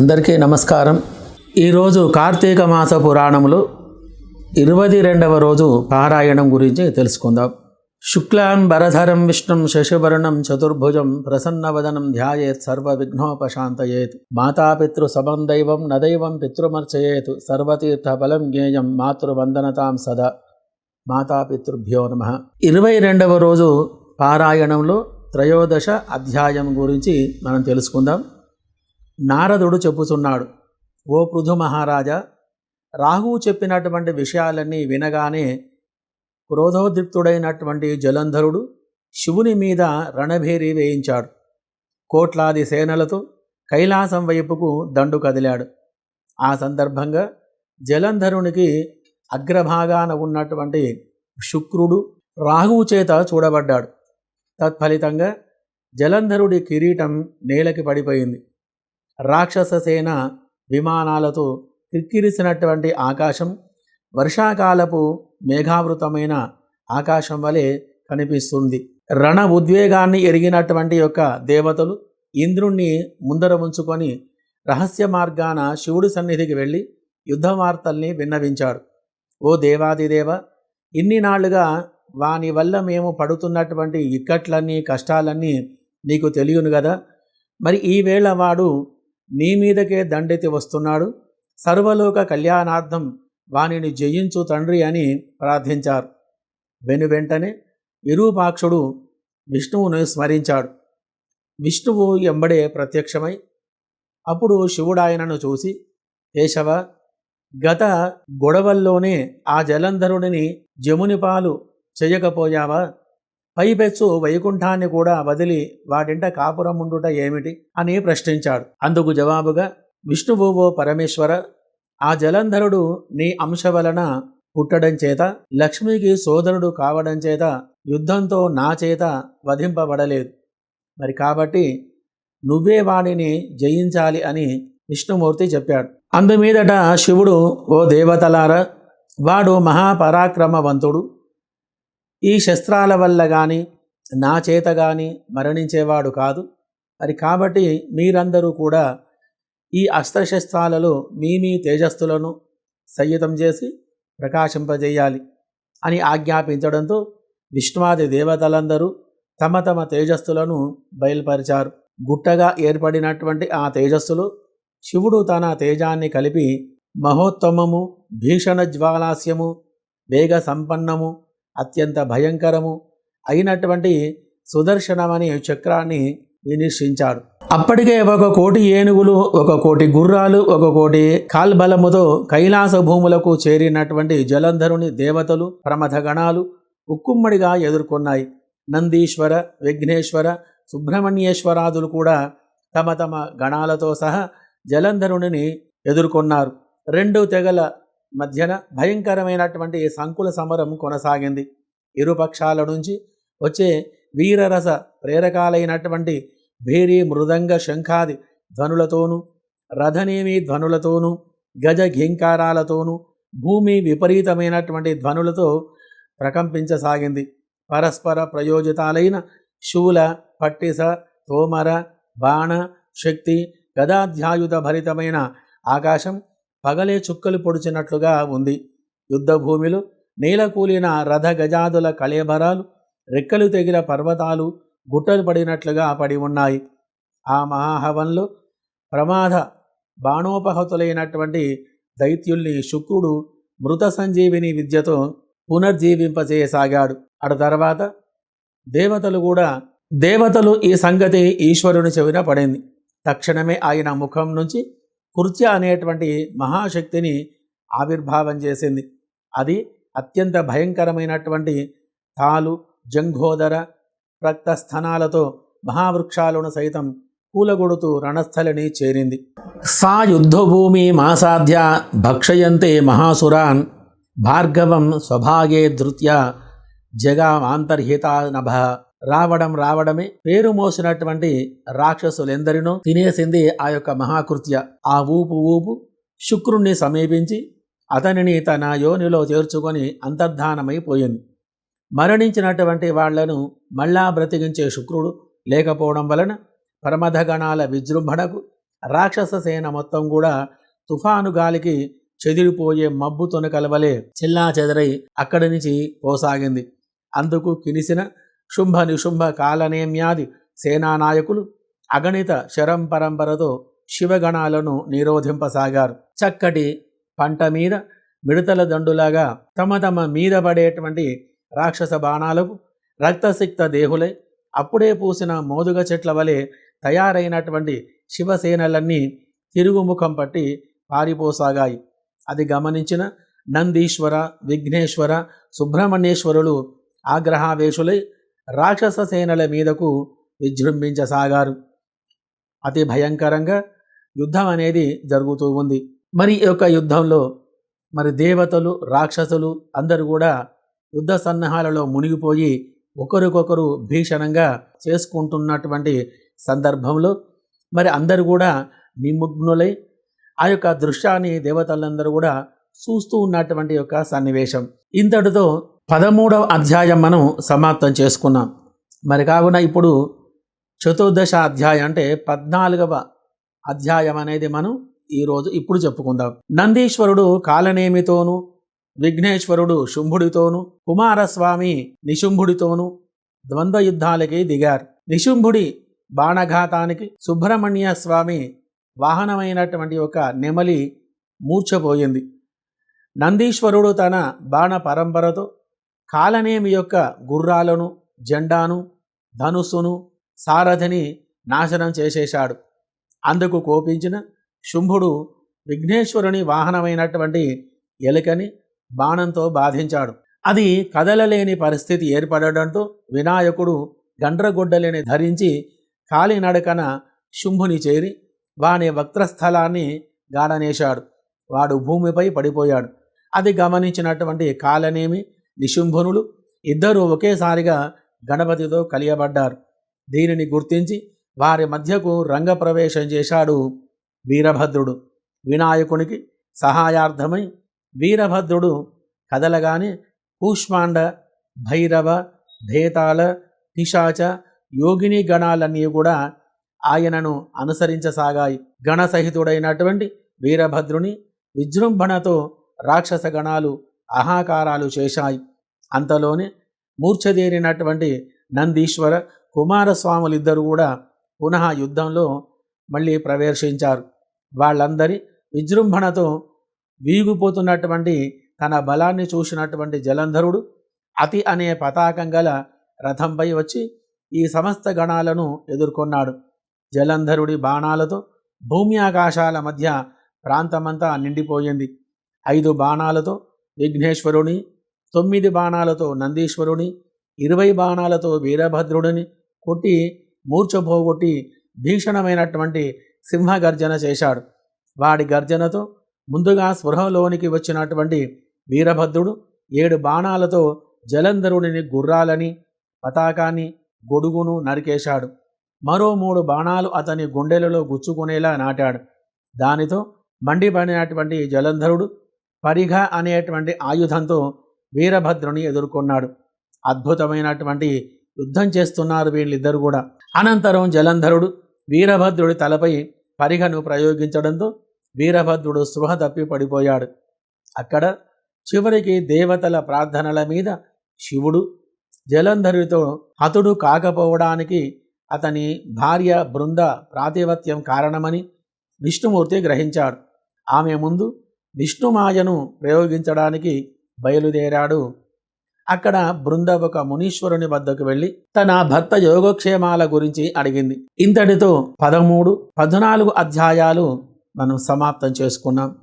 అందరికీ నమస్కారం. ఈరోజు కార్తీక మాస పురాణంలో ఇరవై రెండవ రోజు పారాయణం గురించి తెలుసుకుందాం. శుక్లాం భరధరం విష్ణుం శశివర్ణం చతుర్భుజం ప్రసన్నవదనం ధ్యాయేత్ సర్వ విఘ్నోపశాంతయేత్ మాతాపితృ సమం నదైవం పితృమర్చయేత్ సర్వతీర్థ బలం జ్ఞేయం మాతృవందనతాం సదా. మాతాపితృభ్యో నమ. ఇరవై రెండవ రోజు పారాయణంలో త్రయోదశ అధ్యాయం గురించి మనం తెలుసుకుందాం. నారదుడు చెప్పుచున్నాడు ఓ పృథు మహారాజా రాహువు చెప్పినటువంటి విషయాలన్నీ వినగానే క్రోధోద్రిక్తుడైనటువంటి జలంధరుడు శివుని మీద రణభేరి వేయించాడు. కోట్లాది సేనలతో కైలాసం వైపుకు దండు కదిలాడు. ఆ సందర్భంగా జలంధరునికి అగ్రభాగాన ఉన్నటువంటి శుక్రుడు రాహువు చేత చూడబడ్డాడు. తత్ఫలితంగా జలంధరుడి కిరీటం నేలకి పడిపోయింది. రాక్షస సేన విమానాలతో కిక్కిరిసినటువంటి ఆకాశం వర్షాకాలపు మేఘావృతమైన ఆకాశం వలె కనిపిస్తుంది. రణ ఉద్వేగాన్ని ఎరిగినటువంటి యొక్క దేవతలు ఇంద్రుణ్ణి ముందర ఉంచుకొని రహస్య మార్గాన శివుడి సన్నిధికి వెళ్ళి యుద్ధ వార్తల్ని విన్నవించాడు ఓ దేవాదిదేవ ఇన్ని నాళ్ళుగా వాని వల్ల మేము పడుతున్నటువంటి ఇక్కట్లన్నీ కష్టాలన్నీ నీకు తెలియను కదా మరి ఈవేళ వాడు నీ మీదకే దండెత్తి వస్తున్నాడు. సర్వలోక కళ్యాణార్థం వానిని జయించు తండ్రి అని ప్రార్థించారు. వెను వెంటనే విరూపాక్షుడు విష్ణువును స్మరించాడు. విష్ణువు ఎంబడే ప్రత్యక్షమై అప్పుడు శివుడాయనను చూసి కేశవ గత గొడవల్లోనే ఆ జలంధరుడిని జముని పాలు పైపెచ్చు వైకుంఠాన్ని కూడా వదిలి వాడింట కాపురం ఉండుట ఏమిటి అని ప్రశ్నించాడు. అందుకు జవాబుగా విష్ణువు ఓ పరమేశ్వర ఆ జలంధరుడు నీ అంశ వలన పుట్టడం చేత లక్ష్మికి సోదరుడు కావడం చేత యుద్ధంతో నా చేత వధింపబడలేదు. మరి కాబట్టి నువ్వే వాడిని జయించాలి అని విష్ణుమూర్తి చెప్పాడు. అందుమీదట శివుడు ఓ దేవతలారా వాడు మహాపరాక్రమవంతుడు. ఈ శస్త్రాల వల్ల కానీ నా చేత కానీ మరణించేవాడు కాదు. మరి కాబట్టి మీరందరూ కూడా ఈ అస్త్రశస్త్రాలలో మీ మీ తేజస్సులను సంయుతం చేసి ప్రకాశింపజేయాలి అని ఆజ్ఞాపించడంతో విష్ణువాది దేవతలందరూ తమ తమ తేజస్సులను బయలుపరిచారు. గుట్టగా ఏర్పడినటువంటి ఆ తేజస్సులు శివుడు తన తేజాన్ని కలిపి మహోత్తమము భీషణ జ్వాలాస్యము వేగ సంపన్నము అత్యంత భయంకరము అయినటువంటి సుదర్శనమని చక్రాన్ని వినిర్శించాడు అప్పటికే ఒక కోటి ఏనుగులు ఒక కోటి గుర్రాలు ఒక కోటి కాల్బలముతో కైలాస భూములకు చేరినటువంటి జలంధరుని దేవతలు ప్రమథ గణాలు ఉక్కుమ్మడిగా ఎదుర్కొన్నాయి. నందీశ్వర విఘ్నేశ్వర సుబ్రహ్మణ్యేశ్వరాదులు కూడా తమ తమ గణాలతో సహా జలంధరుని ఎదుర్కొన్నారు. రెండు తెగల మధ్యన భయంకరమైనటువంటి సంకుల సమరం కొనసాగింది. ఇరుపక్షాల నుంచి వచ్చే వీరరస ప్రేరకాలైనటువంటి భేరి మృదంగ శంఖాది ధ్వనులతోనూ రథనేమి ధ్వనులతోనూ గజ ఘీంకారాలతోనూ భూమి విపరీతమైనటువంటి ధ్వనులతో ప్రకంపించసాగింది. పరస్పర ప్రయోజితాలైన శూల పట్టిస తోమర బాణ శక్తి గదాధ్యాయుధ భరితమైన ఆకాశం పగలే చుక్కలు పొడిచినట్లుగా ఉంది. యుద్ధభూమిలో నేలకూలిన రథ గజాదుల కళేబరాలు రెక్కలు తెగిన పర్వతాలు గుట్టలు పడినట్లుగా పడి ఉన్నాయి. ఆ మహాహవంలో ప్రమాద బాణోపహతులైనటువంటి దైత్యుల్ని శుక్రుడు మృత సంజీవిని విద్యతో పునర్జీవింపజేయసాగాడు. అటు తర్వాత దేవతలు కూడా దేవతలు ఈ సంగతి ఈశ్వరుని చెవిన పడింది. తక్షణమే ఆయన ముఖం నుంచి కుర్చ అనేటువంటి మహాశక్తిని ఆవిర్భావం చేసింది. అది అత్యంత భయంకరమైనటువంటి తాలు జంఘోదర రక్తస్థనాలతో మహావృక్షాలను సైతం కూలగొడుతూ రణస్థలిని చేరింది. సా యుద్ధభూమి మాసాధ్య భక్షయంతే మహాసురాన్ భార్గవం స్వభాగే ధృత్య జగామాంతర్హిత నభ రావడం రావడమే. పేరు మోసినటువంటి రాక్షసులెందరినో తినేసింది ఆ యొక్క మహాకృత్య. ఆ ఊపు ఊపు శుక్రుణ్ణి సమీపించి అతనిని తన యోనిలో చేర్చుకొని అంతర్ధానమైపోయింది మరణించినటువంటి వాళ్ళను మళ్ళా బ్రతికించే శుక్రుడు లేకపోవడం వలన పరమధగణాల విజృంభణకు రాక్షస సేన మొత్తం కూడా తుఫాను గాలికి చెదిరిపోయే మబ్బు తొనకలవలే చిల్లా చెదరై అక్కడి నుంచి పోసాగింది. అందుకు కినిసిన శుంభ నిశుంభ కాలనేమ్యాది సేనానాయకులు అగణిత శరం పరంపరతో శివగణాలను నిరోధింపసాగారు. చక్కటి పంట మీద మిడతల దండులాగా తమ తమ మీద పడేటువంటి రాక్షస బాణాలకు రక్తసిక్త దేహులై అప్పుడే పూసిన మోదుగ చెట్ల వలె తయారైనటువంటి శివసేనలన్నీ తిరుగుముఖం పట్టి పారిపోసాగాయి. అది గమనించిన నందీశ్వర విఘ్నేశ్వర సుబ్రహ్మణ్యేశ్వరులు ఆగ్రహావేశులై రాక్షస సేనల మీదకు విజృంభించసాగారు. అతి భయంకరంగా యుద్ధం అనేది జరుగుతూ ఉంది. మరి ఈ యొక్క యుద్ధంలో మరి దేవతలు రాక్షసులు అందరూ కూడా యుద్ధ సన్నాహాలలో మునిగిపోయి ఒకరికొకరు భీషణంగా చేసుకుంటున్నటువంటి సందర్భంలో మరి అందరూ కూడా నిమగ్నులై ఆ యొక్క దృశ్యాన్ని దేవతలందరూ కూడా చూస్తూ ఉన్నటువంటి యొక్క సన్నివేశం. ఇంతటితో పదమూడవ అధ్యాయం మనం సమాప్తం చేసుకున్నాం. మరి కావున ఇప్పుడు చతుర్దశ అధ్యాయం అంటే పద్నాలుగవ అధ్యాయం అనేది మనం ఈరోజు ఇప్పుడు చెప్పుకుందాం. నందీశ్వరుడు కాలనేమితోనూ విఘ్నేశ్వరుడు శుంభుడితోనూ కుమారస్వామి నిశుంభుడితోనూ ద్వంద్వ యుద్ధాలకి దిగారు. నిశుంభుడి బాణఘాతానికి సుబ్రహ్మణ్య స్వామి వాహనమైనటువంటి ఒక నెమలి మూర్ఛపోయింది. నందీశ్వరుడు తన బాణ పరంపరతో కాలనేమి యొక్క గుర్రాలను జెండాను ధనుస్సును సారథిని నాశనం చేసేశాడు. అందుకు కోపించిన శుంభుడు విఘ్నేశ్వరుని వాహనమైనటువంటి ఎలుకని బాణంతో బాధించాడు. అది కదలలేని పరిస్థితి ఏర్పడడంతో వినాయకుడు గండ్రగొడ్డలిని ధరించి కాలినడకన శుంభుని చేరి వాని వక్రస్థలాన్ని గాడనేశాడు వాడు భూమిపై పడిపోయాడు. అది గమనించినటువంటి కాలనేమి నిశుంభనులు ఇద్దరూ ఒకేసారిగా గణపతితో కలియబడ్డారు. దీనిని గుర్తించి వారి మధ్యకు రంగప్రవేశం చేశాడు వీరభద్రుడు. వినాయకునికి సహాయార్థమై వీరభద్రుడు కదలగానే కూష్మాండ భైరవ భేతాళ పిశాచ యోగిని గణాలన్నీ కూడా ఆయనను అనుసరించసాగాయి. గణసహితుడైనటువంటి వీరభద్రుని విజృంభణతో రాక్షస గణాలు అహాకారాలు చేశాయి. అంతలోనే మూర్ఛదేరినటువంటి నందీశ్వర కుమారస్వాములిద్దరూ కూడా పునః యుద్ధంలో మళ్ళీ ప్రవేశించారు. వాళ్ళందరి విజృంభణతో వీగిపోతున్నటువంటి తన బలాన్ని చూసినటువంటి జలంధరుడు అతి అనే పతాకం గల రథంపై వచ్చి ఈ సమస్త గణాలను ఎదుర్కొన్నాడు. జలంధరుడి బాణాలతో భూమి ఆకాశాల మధ్య ప్రాంతమంతా నిండిపోయింది. ఐదు బాణాలతో విఘ్నేశ్వరుని తొమ్మిది బాణాలతో నందీశ్వరుని ఇరవై బాణాలతో వీరభద్రుడిని కొట్టి మూర్ఛపోగొట్టి భీషణమైనటువంటి సింహగర్జన చేశాడు. వాడి గర్జనతో ముందుగా స్పృహలోనికి వచ్చినటువంటి వీరభద్రుడు ఏడు బాణాలతో జలంధరుడిని గుర్రాలని పతాకాన్ని గొడుగును నరికేశాడు. మరో మూడు బాణాలు అతని గుండెలలో గుచ్చుకునేలా నాటాడు. దానితో మండిపడినటువంటి జలంధరుడు పరిఘ అనేటువంటి ఆయుధంతో వీరభద్రుని ఎదుర్కొన్నాడు. అద్భుతమైనటువంటి యుద్ధం చేస్తున్నారు వీళ్ళిద్దరు కూడా. అనంతరం జలంధరుడు వీరభద్రుడి తలపై పరిఘను ప్రయోగించడంతో వీరభద్రుడు స్పృహ తప్పి పడిపోయాడు. అక్కడ చివరికి దేవతల ప్రార్థనల మీద శివుడు జలంధరుడితో హతుడు కాకపోవడానికి అతని భార్య బృంద ప్రాతిపత్యం కారణమని విష్ణుమూర్తి గ్రహించాడు. ఆమె ముందు విష్ణుమాయను ప్రయోగించడానికి బయలుదేరాడు. అక్కడ బృంద ఒక మునీశ్వరుని వద్దకు వెళ్ళి తన భర్త యోగక్షేమాల గురించి అడిగింది. ఇంతటితో పదమూడు పద్నాలుగు అధ్యాయాలు మనం సమాప్తం చేసుకున్నాం.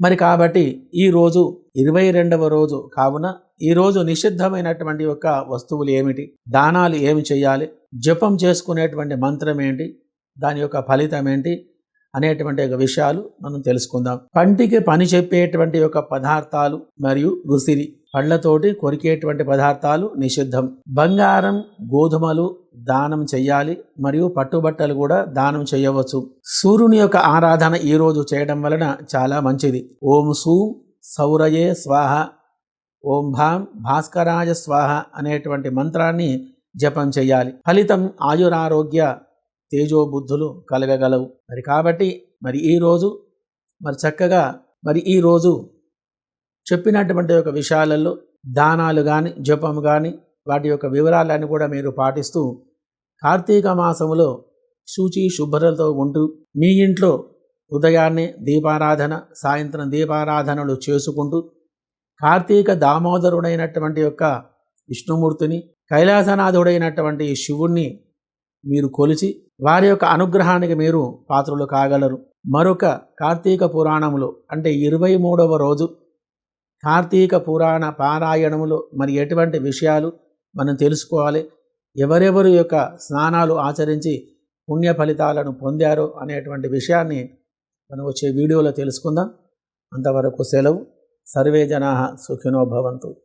మరి కాబట్టి ఈరోజు ఇరవై రెండవ రోజు కావున ఈరోజు నిషిద్ధమైనటువంటి యొక్క వస్తువులు ఏమిటి? దానాలు ఏమి చేయాలి? జపం చేసుకునేటువంటి మంత్రం ఏంటి? దాని యొక్క ఫలితం ఏంటి? అనేటువంటి ఒక విషయాలు మనం తెలుసుకుందాం. పంటికి పని చెప్పేటువంటి యొక్క పదార్థాలు మరియు ఉసిరి పళ్ళతోటి కొరికేటువంటి పదార్థాలు నిషిద్ధం. బంగారం గోధుమలు దానం చేయాలి మరియు పట్టుబట్టలు కూడా దానం చేయవచ్చు సూర్యుని యొక్క ఆరాధన ఈ రోజు చేయడం వలన చాలా మంచిది. ఓం సూ సౌరయే స్వాహ ఓం భాం భాస్కరాయ స్వాహ అనేటువంటి మంత్రాన్ని జపం చేయాలి ఫలితం ఆయురారోగ్య తేజోబుద్ధులు కలగగలవు. మరి కాబట్టి మరి ఈరోజు మరి చక్కగా మరి ఈరోజు చెప్పినటువంటి ఒక విషయాలలో దానాలు కానీ జపం కానీ వాటి యొక్క వివరాలన్నీ కూడా మీరు పాటిస్తూ కార్తీక మాసములో శుచి శుభ్రతతో ఉంటూ మీ ఇంట్లో ఉదయాన్నే దీపారాధన సాయంత్రం దీపారాధనలు చేసుకుంటూ కార్తీక దామోదరుడైనటువంటి యొక్క విష్ణుమూర్తిని కైలాసనాథుడైనటువంటి శివుణ్ణి మీరు కొలిచి వారి యొక్క అనుగ్రహానికి మీరు పాత్రలు కాగలరు. మరొక కార్తీక పురాణములో అంటే ఇరవై మూడవ రోజు కార్తీక పురాణ పారాయణములో మరి ఎటువంటి విషయాలు మనం తెలుసుకోవాలి. ఎవరెవరు యొక్క స్నానాలు ఆచరించి పుణ్య ఫలితాలను పొందారో అనేటువంటి విషయాన్ని మనం వచ్చే వీడియోలో తెలుసుకుందాం. అంతవరకు సెలవు. సర్వే జనా సుఖినో భవంతు.